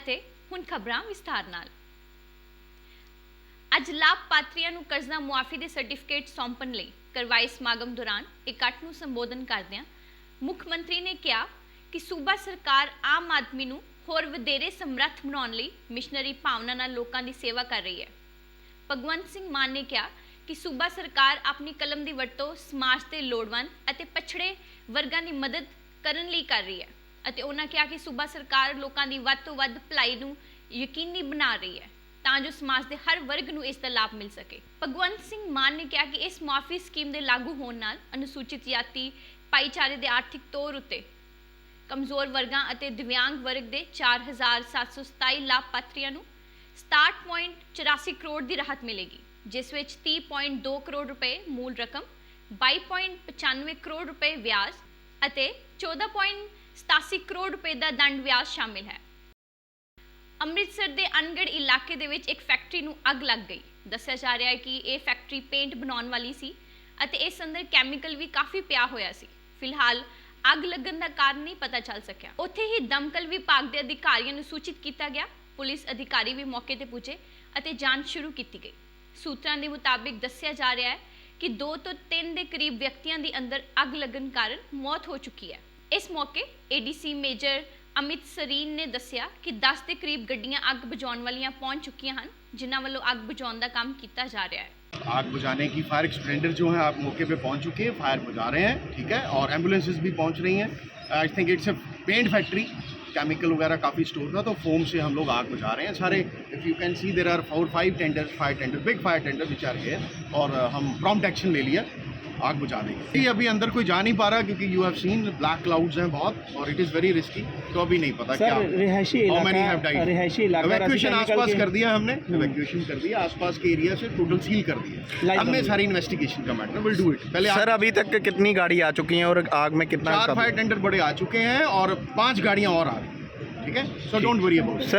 ਅਤੇ ਹੁਣ ਖਬਰਾਂ ਵਿਸਥਾਰ ਨਾਲ। ਅੱਜ ਲਾਭਪਾਤਰੀਆਂ ਨੂੰ ਕਰਜ਼ਾ ਮੁਆਫੀ ਦੇ ਸਰਟੀਫਿਕੇਟ ਸੌਂਪਣ ਲਈ ਕਰਵਾਏ ਸਮਾਗਮ ਦੌਰਾਨ ਇਕੱਠ ਨੂੰ ਸੰਬੋਧਨ ਕਰਦਿਆਂ ਮੁੱਖ ਮੰਤਰੀ ਨੇ ਕਿਹਾ ਕਿ ਸੂਬਾ ਸਰਕਾਰ ਆਮ ਆਦਮੀ ਨੂੰ ਹੋਰ ਵਧੇਰੇ ਸਮਰੱਥ ਬਣਾਉਣ ਲਈ ਮਿਸ਼ਨਰੀ ਭਾਵਨਾ ਨਾਲ ਲੋਕਾਂ ਦੀ ਸੇਵਾ ਕਰ ਰਹੀ ਹੈ। ਭਗਵੰਤ ਸਿੰਘ ਮਾਨ ਨੇ ਕਿਹਾ ਕਿ ਸੂਬਾ ਸਰਕਾਰ ਆਪਣੀ ਕਲਮ ਦੀ ਵਰਤੋਂ ਸਮਾਜ ਦੇ ਲੋੜਵੰਦ ਅਤੇ ਪਛੜੇ ਵਰਗਾਂ ਦੀ ਮਦਦ ਕਰਨ ਲਈ ਕਰ ਰਹੀ ਹੈ। ਅਤੇ ਉਹਨਾਂ ਕਿਹਾ ਕਿ ਸੂਬਾ ਸਰਕਾਰ ਲੋਕਾਂ ਦੀ ਵੱਧ ਤੋਂ ਵੱਧ ਭਲਾਈ ਨੂੰ ਯਕੀਨੀ ਬਣਾ ਰਹੀ ਹੈ, ਤਾਂ ਜੋ ਸਮਾਜ ਦੇ ਹਰ ਵਰਗ ਨੂੰ ਇਸ ਦਾ ਲਾਭ ਮਿਲ ਸਕੇ। ਭਗਵੰਤ ਸਿੰਘ ਮਾਨ ਨੇ ਕਿਹਾ ਕਿ ਇਸ ਮੁਆਫੀ ਸਕੀਮ ਦੇ ਲਾਗੂ ਹੋਣ ਨਾਲ ਅਨੁਸੂਚਿਤ ਜਾਤੀ, ਭਾਈਚਾਰੇ ਦੇ ਆਰਥਿਕ ਤੌਰ ਉੱਤੇ ਕਮਜ਼ੋਰ ਵਰਗਾਂ ਅਤੇ ਦਿਵਿਆਂਗ ਵਰਗ ਦੇ 4727 ਲਾਭਪਾਤਰੀਆਂ ਨੂੰ 67.84 ਕਰੋੜ ਦੀ ਰਾਹਤ ਮਿਲੇਗੀ, ਜਿਸ ਵਿੱਚ 30.2 ਕਰੋੜ ਰੁਪਏ ਮੂਲ ਰਕਮ 22.95 ਕਰੋੜ ਰੁਪਏ ਵਿਆਜ ਅਤੇ 14.87 ਕਰੋੜ ਰੁਪਏ ਦਾ ਦੰਡ ਵਿਆਜ ਸ਼ਾਮਿਲ ਹੈ। ਅੰਮ੍ਰਿਤਸਰ ਦੇ ਅਨਗੜ ਇਲਾਕੇ ਦੇ ਵਿੱਚ ਇੱਕ ਫੈਕਟਰੀ ਨੂੰ ਅੱਗ ਲੱਗ ਗਈ। ਦੱਸਿਆ ਜਾ ਰਿਹਾ ਹੈ ਕਿ ਇਹ ਫੈਕਟਰੀ ਪੇਂਟ ਬਣਾਉਣ ਵਾਲੀ ਸੀ ਅਤੇ ਇਸ ਅੰਦਰ ਕੈਮੀਕਲ ਵੀ ਕਾਫੀ ਪਿਆ ਹੋਇਆ ਸੀ। ਫਿਲਹਾਲ ਅੱਗ ਲੱਗਣ ਦਾ ਕਾਰਨ ਨਹੀਂ ਪਤਾ ਚੱਲ ਸਕਿਆ। ਉੱਥੇ ਹੀ ਦਮਕਲ ਵਿਭਾਗ ਦੇ ਅਧਿਕਾਰੀਆਂ ਨੂੰ ਸੂਚਿਤ ਕੀਤਾ ਗਿਆ। ਪੁਲਿਸ ਅਧਿਕਾਰੀ ਵੀ ਮੌਕੇ ਤੇ ਪੁੱਜੇ ਅਤੇ ਜਾਂਚ ਸ਼ੁਰੂ ਕੀਤੀ ਗਈ। ਸੂਤਰਾਂ ਦੇ ਮੁਤਾਬਿਕ ਦੱਸਿਆ ਜਾ ਰਿਹਾ ਹੈ ਕਿ 2 ਤੋਂ 3 ਦੇ ਕਰੀਬ ਵਿਅਕਤੀਆਂ ਦੀ ਅੰਦਰ ਅੱਗ ਲੱਗਣ ਕਾਰਨ ਮੌਤ ਹੋ ਚੁੱਕੀ ਹੈ। ਇਸ ਮੌਕੇ ਏਡੀਸੀ ਮੇਜਰ ਅਮਿਤ ਸਰੀਨ ਨੇ ਦੱਸਿਆ ਕਿ 10 ਦੇ ਕਰੀਬ ਗੱਡੀਆਂ ਅੱਗ ਬੁਝਾਉਣ ਵਾਲੀਆਂ ਪਹੁੰਚ ਚੁੱਕੀਆਂ ਹਨ ਜਿਨ੍ਹਾਂ ਵੱਲੋਂ ਅੱਗ ਬੁਝਾਉਣ ਦਾ ਕੰਮ ਕੀਤਾ ਜਾ ਰਿਹਾ ਹੈ आग बुझाने की फायर एक्सटेंडर जो है आप मौके पे पहुंच चुके हैं फायर बुझा रहे हैं ठीक है और एम्बुलेंसेज भी पहुंच रही हैं I think it's a paint factory chemical वगैरह काफ़ी स्टोर था तो फोम से हम लोग आग बुझा रहे हैं सारे if you can see there are four five tenders fire tender big fire tender which are here और uh, हम प्रॉम्प्ट एक्शन ले लिया आग की ये अभी अंदर कोई जा नहीं पा रहा क्योंकि you have seen black clouds हैं बहुत और इट इज़ वेरी रिस्की तो अभी नहीं पता क्या। सर रिहायशी रिहायशी इवैक्यूएशन आसपास कर दिया हमने इवैक्यूएशन कर दिया आसपास के एरिया से टोटल सील कर दिया। हमने सारी इन्वेस्टिगेशन का मैटर विल डू इट पहले सर अभी तक कितनी गाड़ी आ चुकी हैं और आग में कितना चार फायर टेंडर बड़े आ चुके हैं और पाँच गाड़ियाँ और आ रही हैं। ठीक है? So don't worry about sir